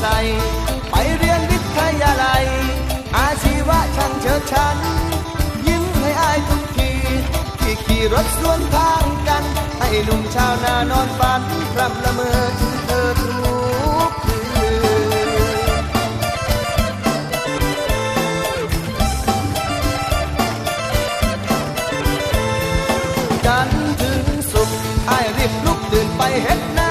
ใส ไปเรียนวิทยาลัย อาชีวะช่างเชิดชัน ยิ้มให้อายทุกทีที่ขี่รถสวนทางกัน ให้หนุ่มชาวนานอนฝันพรำละเมอถึงเธอทุกคืนจนถึงสุขอายรีบลุกตื่นไปเฮ็ดนา